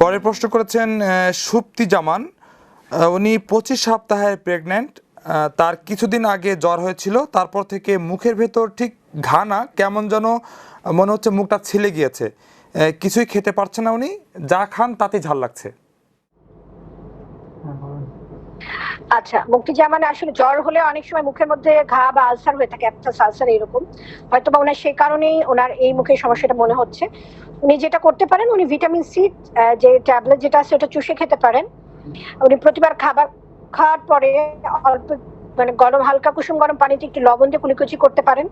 পরে প্রশ্ন করেছেন সুপ্তি জামান। উনি পঁচিশ সপ্তাহের প্রেগন্যান্ট তার কিছুদিন আগে জ্বর হয়েছিল, তারপর থেকে মুখের ভেতর ঠিক ঘানা কেমন যেন মনে হচ্ছে মুখটা ছিলে গিয়েছে। কিছুই খেতে পারছে না উনি, যা খান তাতে ঝাল লাগছে। আচ্ছা মুক্তি জামান আসলে জ্বর হলে অনেক সময় মুখের মধ্যে ঘা বা আলসার হয়ে থাকে, একটা আলসার এরকম। হয়তো বা ওনার সেই কারণেই ওনার এই মুখের সমস্যাটা মনে হচ্ছে। উনি যেটা করতে পারেন, উনি ভিটামিন সি যে ট্যাবলেট যেটা আছে ওটা চুষে খেতে পারেন। উনি প্রতিবার খাবার খাওয়ার পরে অল্প মানে গরম, হালকা কুসুম গরম পানিতে একটু লবণ দিয়ে কুলিকুচি করতে পারেন।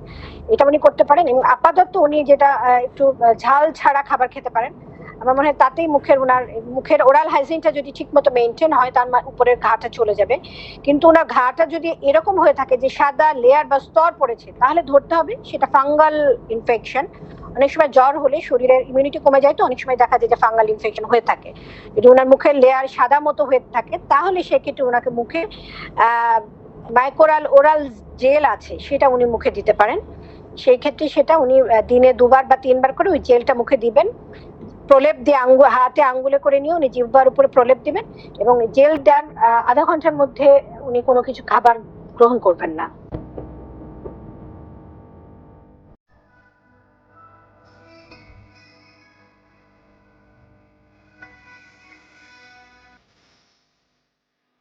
এটা উনি করতে পারেন এবং আপাতত উনি যেটা একটু ঝাল ছাড়া খাবার খেতে পারেন। আমার মনে হয় তাতেই মুখের ওনার, মুখের ওরাল হাইজিনটা যদি ঠিক মতো মেনটেন হয়, তার উপরের ঘাটা চলে যাবে। কিন্তু ওনার ঘাটা যদি এরকম হয়ে থাকে যে সাদা লেয়ার বা স্তর পড়েছে, তাহলে ধরতে হবে সেটা ফাঙ্গাল ইনফেকশন অনেক সময় জ্বর হলে শরীরের ইমিউনিটি কমে যায় তো, অনেক সময় দেখা যায় যে ফাঙ্গাল ইনফেকশন হয়ে থাকে। যদি ওনার মুখের লেয়ার সাদা মতো হয়ে থাকে, তাহলে সেক্ষেত্রে ওনাকে মুখে মাইক্রোরাল ওরাল জেল আছে, সেটা উনি মুখে দিতে পারেন। সেই ক্ষেত্রে সেটা উনি দিনে দুবার বা তিনবার করে ওই জেলটা মুখে দিবেন। প্রলেপ দিয়ে আঙ্গু, হাতে আঙ্গুলে করে নিয়ে উনি জিহ্বার উপরে প্রলেপ দিবেন এবং জেল দেন আধা ঘণ্টার মধ্যে উনি কোনো কিছু খাবার গ্রহণ করবেন না।